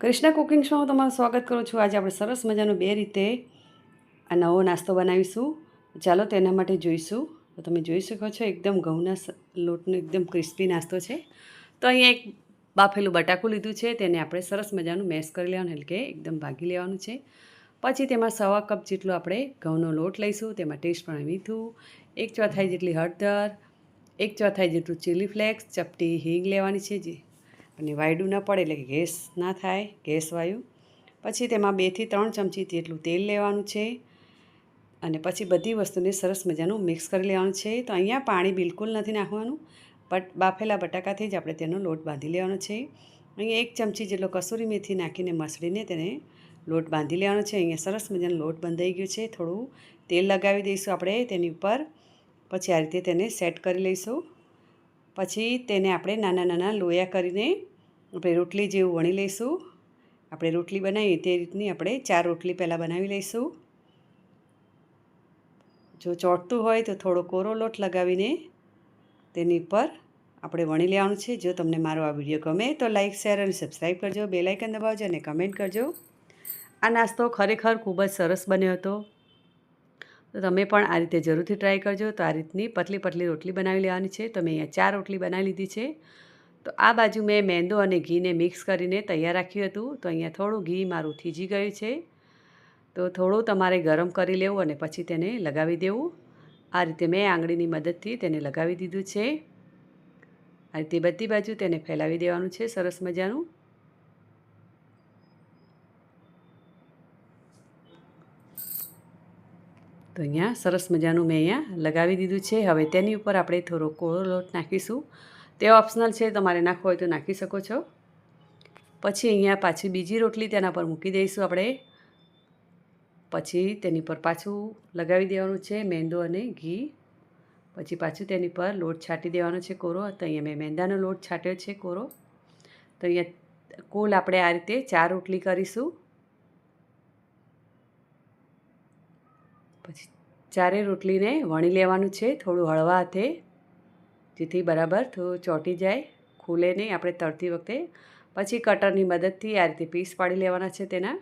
Krishna cooking શોમાં હું તમારું સ્વાગત કરું છું. આજે આપણે સરસ મજાનું બે રીતે આ નવો નાસ્તો બનાવીશું. ચાલો તેના માટે જોઈશું. તો તમે જોઈ શકો છો, એકદમ ઘઉંના લોટનો એકદમ ક્રિસ્પી નાસ્તો છે. તો અહીંયા એક બાફેલું બટાકું લીધું છે. તેને આપણે સરસ મજાનું મેશ કરી લેવાનું એટલે કે એકદમ ભાગી લેવાનું છે. પછી તેમાં સવા કપ જેટલો આપણે ઘઉંનો લોટ લઈશું. તેમાં ટેસ્ટ પ્રમાણે મીઠું એક ચોથાઈ જેટલી હળદર, એક ચોથાઈ જેટલું ચીલી ફ્લેક્સ ચપટી હિંગ લેવાની છે જે અને વાયડું ન પડે એટલે ગેસ ના થાય, ગેસ વાયુ. પછી તેમાં બેથી ત્રણ ચમચી જેટલું તેલ લેવાનું છે અને પછી બધી વસ્તુને સરસ મજાનું મિક્સ કરી લેવાનું છે. તો અહીંયા પાણી બિલકુલ નથી નાખવાનું, બટ બાફેલા બટાકાથી જ આપણે તેનો લોટ બાંધી લેવાનો છે. અહીંયા એક ચમચી જેટલો કસૂરી મેથી નાખીને મસળીને તેને લોટ બાંધી લેવાનો છે. અહીંયા સરસ મજાનો લોટ બંધાઈ ગયો છે. થોડું તેલ લગાવી દઈશું આપણે તેની ઉપર. પછી આ રીતે તેને સેટ કરી લઈશું. પછી તેને આપણે નાના નાના લોયા કરીને આપણે રોટલી જેવું વણી લઈશું. આપણે રોટલી બનાવીએ તે રીતની આપણે ચાર રોટલી પહેલાં બનાવી લઈશું. જો ચોટતું હોય તો થોડો કોરો લોટ લગાવીને તેની ઉપર આપણે વણી લેવાનું છે. જો તમને મારો આ વીડિયો ગમે તો લાઇક શેર અને સબસ્ક્રાઈબ કરજો. બેલાઇકન દબાવજો અને કમેન્ટ કરજો. આ નાસ્તો ખરેખર ખૂબ જ સરસ બન્યો હતો. તો તમે પણ આ રીતે જરૂરથી ટ્રાય કરજો. તો આ રીતની પતલી પતલી રોટલી બનાવી લેવાની છે. તો મેં અહીંયા ચાર રોટલી બનાવી લીધી છે. તો આ બાજુ મેં મેંદો અને ઘીને મિક્સ કરીને તૈયાર રાખ્યું હતું. તો અહીંયા થોડું ઘી મારું થીજી ગયું છે. તો થોડું તમારે ગરમ કરી લેવું અને પછી તેને લગાવી દેવું. આ રીતે મેં આંગળીની મદદથી તેને લગાવી દીધું છે. આ રીતે બધી બાજુ તેને ફેલાવી દેવાનું છે. સરસ મજાનું. તો અહીંયા સરસ મજાનું મેં અહીંયા લગાવી દીધું છે. હવે તેની ઉપર આપણે થોડો કોળો લોટ નાખીશું. તે ઓપ્શનલ છે, તમારે નાખવો હોય તો નાખી શકો છો. પછી અહીંયા પાછી બીજી રોટલી તેના પર મૂકી દઈશું આપણે. પછી તેની પર પાછું લગાવી દેવાનું છે, મેંદો અને ઘી. પછી પાછું તેની પર લોટ છાંટી દેવાનો છે કોરો. તો અહીંયા મેં મેંદાનો લોટ છાંટ્યો છે કોરો. તો અહીંયા કુલ આપણે આ રીતે ચાર રોટલી કરીશું. પછી ચારે રોટલીને વણી લેવાનું છે, થોડું હળવા હાથે, જેથી બરાબર થોડું ચોંટી જાય, ખુલે નહીં, આપણે તળતી વખતે. પછી કટરની મદદથી આ રીતે પીસ પાડી લેવાના છે તેના.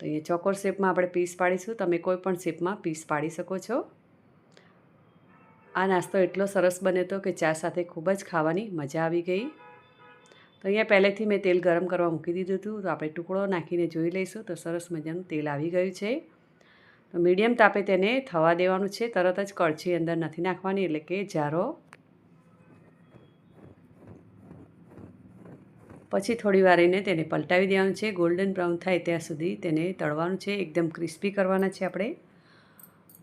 તો અહીંયા ચોકોર શેપમાં આપણે પીસ પાડીશું. તમે કોઈ પણ શેપમાં પીસ પાડી શકો છો. આ નાસ્તો એટલો સરસ બને તો કે ચા સાથે ખૂબ જ ખાવાની મજા આવી ગઈ. તો અહીંયા પહેલેથી મેં તેલ ગરમ કરવા મૂકી દીધું હતું. તો આપણે ટુકડો નાખીને જોઈ લઈશું. તો સરસ મજાનું તેલ આવી ગયું છે. તો મીડિયમ તાપે તેને થવા દેવાનું છે. તરત જ કળછી અંદર નથી નાખવાની, એટલે કે જારો. પછી થોડી વાર એને તેને પલટાવી દેવાનું છે. ગોલ્ડન બ્રાઉન થાય ત્યાં સુધી તેને તળવાનું છે. એકદમ ક્રિસ્પી કરવાના છે આપણે.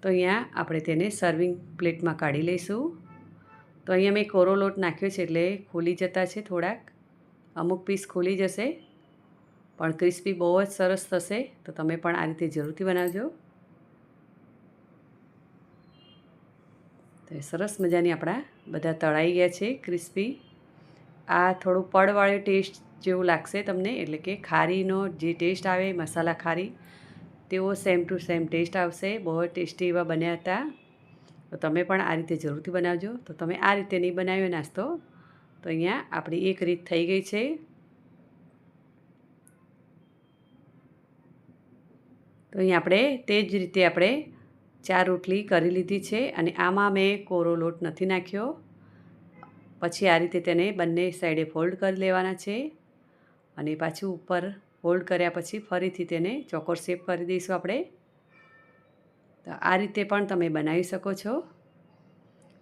તો અહીંયા આપણે તેને સર્વિંગ પ્લેટમાં કાઢી લઈશું. તો અહીંયા મેં કોરો લોટ નાખ્યો છે, એટલે ખુલી જતા છે થોડાક. અમુક પીસ ખુલી જશે, પણ ક્રિસ્પી બહુ જ સરસ થશે, તો તમે પણ આ રીતે જરૂરથી બનાવજો. તો સરસ મજાની આપણા બધા તળાઈ ગયા છે ક્રિસ્પી આ થોડું પડવાળું ટેસ્ટ જેવું લાગશે તમને, એટલે કે ખારીનો જે ટેસ્ટ આવે, મસાલા ખારી તેવો સેમ ટુ સેમ ટેસ્ટ આવશે, બહુ ટેસ્ટી એવા બન્યા હતા. તો તમે પણ આ રીતે જરૂરથી બનાવજો. તો તમે આ રીતે નહીં બનાવ્યો નાસ્તો તો અહીંયા આપણી એક રીત થઈ ગઈ છે. તો અહીંયા આપણે તે જ રીતે આપણે ચાર રોટલી કરી લીધી છે અને આમાં મેં કોરો લોટ નથી નાખ્યો. પછી આ રીતે તેને બંને સાઈડે ફોલ્ડ કરી લેવાના છે અને પાછું ઉપર ફોલ્ડ કર્યા પછી ફરીથી તેને ચોકોર શેપ કરી દઈશું આપણે. તો આ રીતે પણ તમે બનાવી શકો છો.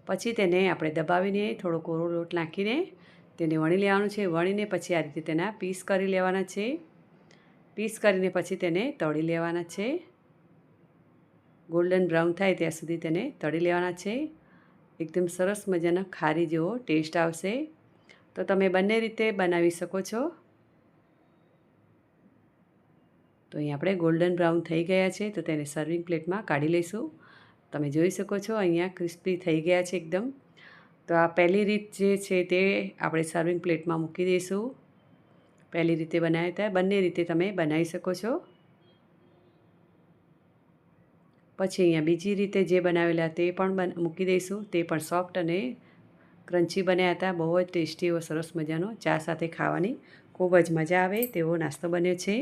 પછી તેને આપણે દબાવીને થોડો કોરો લોટ નાખીને તેને વણી લેવાનું છે. વણીને પછી આ રીતે તેના પીસ કરી લેવાના છે. પીસ કરીને પછી તેને તળી લેવાના છે. ગોલ્ડન બ્રાઉન થાય ત્યાં સુધી તેને તળી લેવાના છે. એકદમ સરસ મજાના ખારી જેવો ટેસ્ટ આવશે. તો તમે બંને રીતે બનાવી શકો છો. તો અહીં આપણે ગોલ્ડન બ્રાઉન થઈ ગયા છે. તો તેને સર્વિંગ પ્લેટમાં કાઢી લઈશું. તમે જોઈ શકો છો, અહીંયા ક્રિસ્પી થઈ ગયા છે એકદમ. તો આ પહેલી રીત જે છે તે આપણે સર્વિંગ પ્લેટમાં મૂકી દઈશું. પહેલી રીતે બનાવ્યા હતા, બંને રીતે તમે બનાવી શકો છો. પછી અહીંયા બીજી રીતે જે બનાવેલા તે પણ મૂકી દઈશું. તે પણ સોફ્ટ અને ક્રન્ચી બન્યા હતા, બહુ જ ટેસ્ટી એવો સરસ મજાનો ચા સાથે ખાવાની. ખૂબ જ મજા આવે તેવો નાસ્તો બન્યો છે.